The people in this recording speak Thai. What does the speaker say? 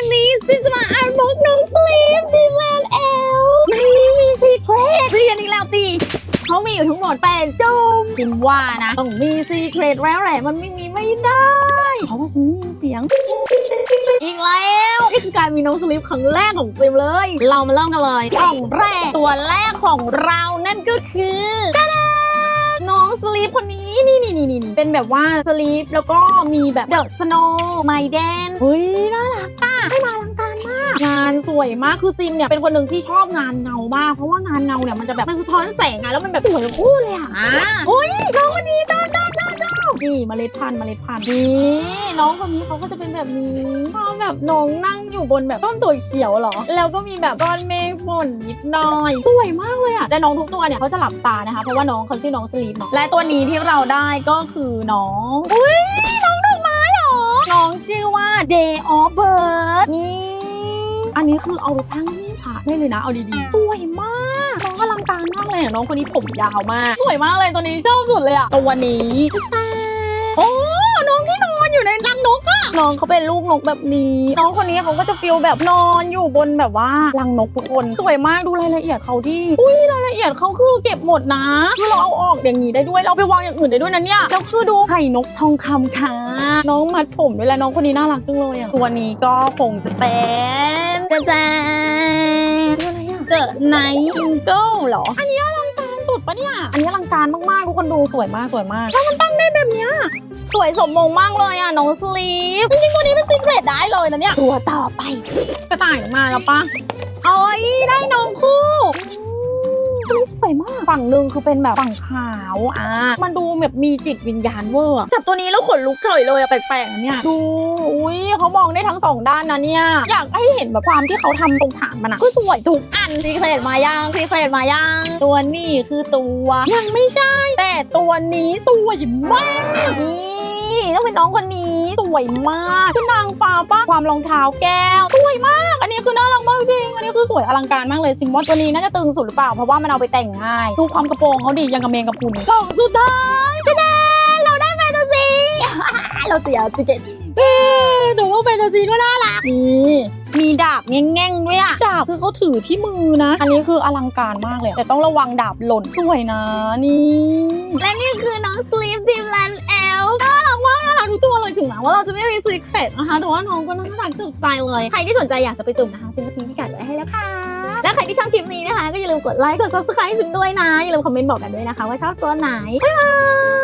วันนี้ซิมจะมาอ่านบุ๊กน้องสลีฟดีแลนด์เอลในนี้มีซีเครตเรียนอีกแล้วตีเขามีอยู่ทั้งหมดแปดจุ่มซิมว่านะต้องมีซีเครตแล้วแหละมันไม่มีไม่ได้เพราะว่าซิมมีเสียงอีกแล้วนี่คือการมีน้องสลิปครั้งแรกของซิมเลย เรามาเริ่มกันเลยกล่องแรกตัวแรกของเรานั่นก็คือตาดาน้องส ลีปคนนี้นี่นี่นี่นี่เป็นแบบว่าสลีปแล้วก็มีแบบเดอะสโนว์ไมแดนเฮ้ยน่ารักอะให้มาอลังการมาก งานสวยมากคือซิมเนี่ยเป็นคนหนึ่งที่ชอบงานเงามากเพราะว่างานเงาเนี่ยมันจะแบบมันสะท้อนแสงอะแล้วมันแบบสวยทั้งคู่เลยอะเฮ้ยน้องคนนี้ชอบชอบชอบชอบนี่เมล็ดพันธุ์เมล็ดพันธุ์นี่น้องคนนี้เขาก็จะเป็นแบบนี้ชอบแบบน้องนั่งอยู่บนแบบต้นตัวเขียวเหรอ แล้วก็มีแบบก้อนเมฆฝนนิดหน่อยสวยมากเลยอะแต่น้องทุกตัวเนี่ยเขาจะหลับตานะคะเพราะว่าน้องเขาชื่อน้องสลีปเนาะและตัวนี้ที่เราได้ก็คือน้อง อุ้ยน้องดอกไม้เหรอ น้องชื่อว่า Day of Bird นี่ อันนี้คือเอาไปตั้งที่พระได้เลยนะ เอาดีๆ สวยมากน้องอลังการมากเลยอะน้องคนนี้ผมยาวมาก สวยมากเลยตัวนี้ชอบสุดเลยอะตัวนี้แต่โอ้ นกอะน้องเขาเป็นลูกนกแบบนี้ น้องคนนี้เขาก็จะฟิลแบบนอนอยู่บนแบบว่ารังนกทุกคนสวยมากดูรายละเอียดเขาที่อุ้ยรายละเอียดเขาคือเก็บหมดนะคือเราเอาออกอย่างนี้ได้ด้วย เราไปวางอย่างอื่นได้ด้วยนะเนี่ยแล้วคือดูไข่นกทองคำค่ะ น้องมัดผมด้วยแหละน้องคนนี้น่ารักจังเลยอะตัวนี้ก็คงจะเป็นจะแจตัวอะไรอะเจอไนทิงเกิลเหรอ อันนี้อลังการสุดปะเนี่ย อันนี้อลังการมากๆทุกคนดูสวยมากสวยมากแล้วมันตั้งได้แบบเนี้ย สวยสมมงมากเลยอะน้องสลีฟจริงๆตัวนี้เป็นซีเครตได้เลยนะเนี่ย ตัวต่อไป กระต่ายมาแล้วปะโอ้ยได้น้องคู่อืมตัวนี้สวยมาก ฝั่งหนึ่งคือเป็นแบบฝั่งขาวอะมันดูแบบมีจิตวิญญาณเวอร์อะจับตัวนี้แล้วขนลุกเฉยเลยอะแปลกๆนะเนี่ยดูอุ้ยเขามองได้ทั้งสองด้านนะเนี่ย อยากให้เห็นแบบความที่เขาทำตรงฐานมันอะก็สวยทุกอันซีเครตมายังซีเครตมายังตัวนี้คือตัว ยังไม่ใช่ แต่ตัวนี้สวยมากนี่ต้องเป็ น้องคนนี้สวยมากคือนางฟ้าป้าความรองเท้าแก้วสวยมาก อันนี้คือน่ารักมากจริง อันนี้คือสวยอลังการมากเลยซิมว่าตัวนี้น่าจะตึงสุดหรือเปล่าเพราะว่ามันเอาไปแต่งง่ายดูความกระโปรงเขาดียังกระเมงกระพุนกล่องสุดท้ายคะแนนเราได้แฟนตาซีเราเสียติเกตเอ้ยแต่ว่าแฟนตาซีก็น่ารักนี่มีดาบแง่งๆด้วยอะดาบคือเขาถือที่มือนะ อันนี้คืออลังการมากเลย แต่ต้องระวังดาบหล่นสวยนะนี่ และนี่คือน้องสลีฟดิมแลน ว่าเราจะไม่มีซีเครตนะคะ แต่ว่าน้องก็น่ารักถูกใจเลย ใครที่สนใจอยากจะไปจุ่มนะคะซิมก็ทิ้งพิกัดไว้ให้แล้วค่ะ และใครที่ชอบคลิปนี้นะคะ ก็อย่าลืมกดไลค์ กด subscribe ซิมด้วยนะ อย่าลืมคอมเมนต์บอกกันด้วยนะคะ ว่าชอบตัวไหนบ๊ายบาย